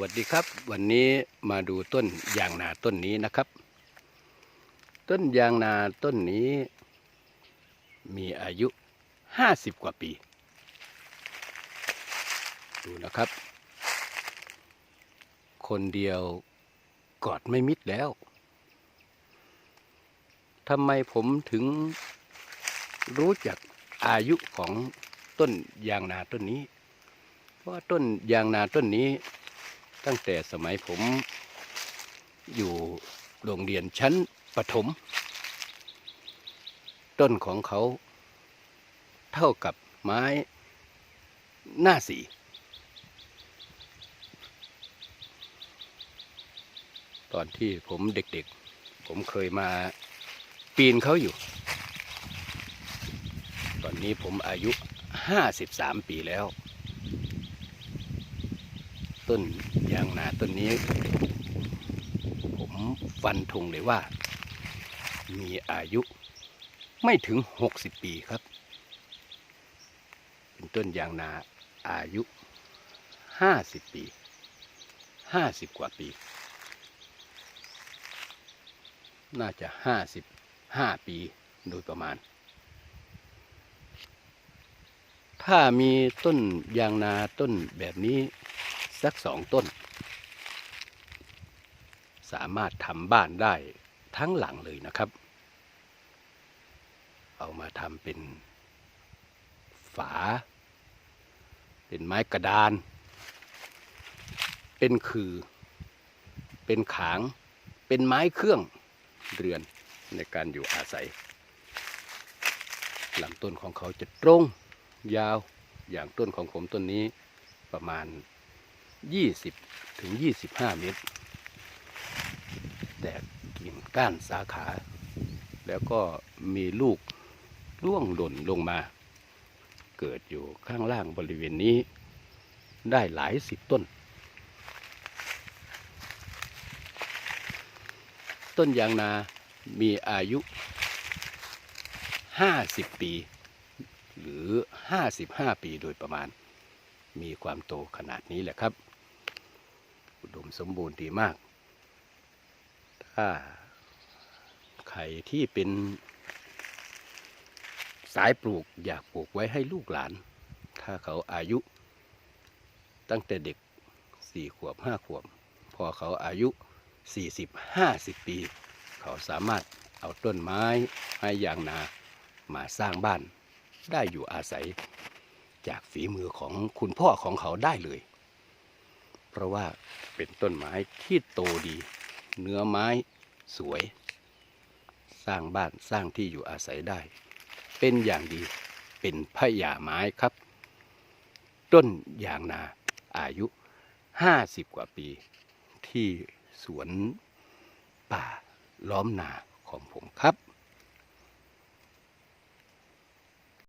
วัสดีครับ วันนี้มาดูต้นยางนาต้นนี้นะครับ ต้นยางนาต้นนี้ มีอายุห้าสิบกว่าปี ดูนะครับ คนเดียวกอดไม่มิดแล้วทำไมผมถึงรู้จักอายุของต้นยางนาต้นนี้ เพราะต้นยางนาต้นนี้ ตั้งแต่สมัยผมอยู่โรงเรียนชั้นประถม ต้นของเขาเท่ากับไม้หน้าสีตอนที่ผมเด็กๆ ผมเคยมาปีนเขาอยู่ ตอนนี้ผมอายุ 53 ปีแล้ว ต้นยางนาต้นนี้ ผมฟันธงเลยว่า มีอายุไม่ถึง 60 ปีครับ เป็นต้นยางนาอายุ 50 ปี 50 กว่าปี น่าจะ 55 ปีโดยประมาณ ถ้ามีต้นยางนาต้นแบบนี้ สักสองต้น สามารถทำบ้านได้ทั้งหลังเลยนะครับ เอามาทำเป็นฝา เป็นไม้กระดาน เป็นคือ เป็นขาง เป็นไม้เครื่องเรือนในการอยู่อาศัยลำต้นของเขาจะตรงยาวอย่างต้นของผมต้นนี้ประมาณ 20ถึง25เมตร แตกกิ่งก้านสาขา แล้วก็มีลูกร่วงหล่นลงมา เกิดอยู่ข้างล่างบริเวณนี้ ได้หลายสิบต้น ต้นยางนามีอายุ 50 ปี หรือ 55 ปีโดยประมาณ มีความโตขนาดนี้แหละครับ อุดมสมบูรณ์ดีมาก ถ้าใครที่เป็นสายปลูกอยากปลูกไว้ให้ลูกหลาน ถ้าเขาอายุ ตั้งแต่เด็กสี่ขวบห้าขวบ พอเขาอายุสี่สิบห้าสิบปี เขาสามารถเอาต้นไม้ไม้ยางนามาสร้างบ้าน ได้อยู่อาศัยจากฝีมือของคุณพ่อของเขาได้เลย เพราะว่าเป็นต้นไม้ที่โตดี เนื้อไม้สวย สร้างบ้านสร้างที่อยู่อาศัยได้ เป็นอย่างดีเป็นพญาไม้ครับ ต้นยางนาอายุ 50 กว่าปี ที่สวนป่าล้อมนาของผมครับ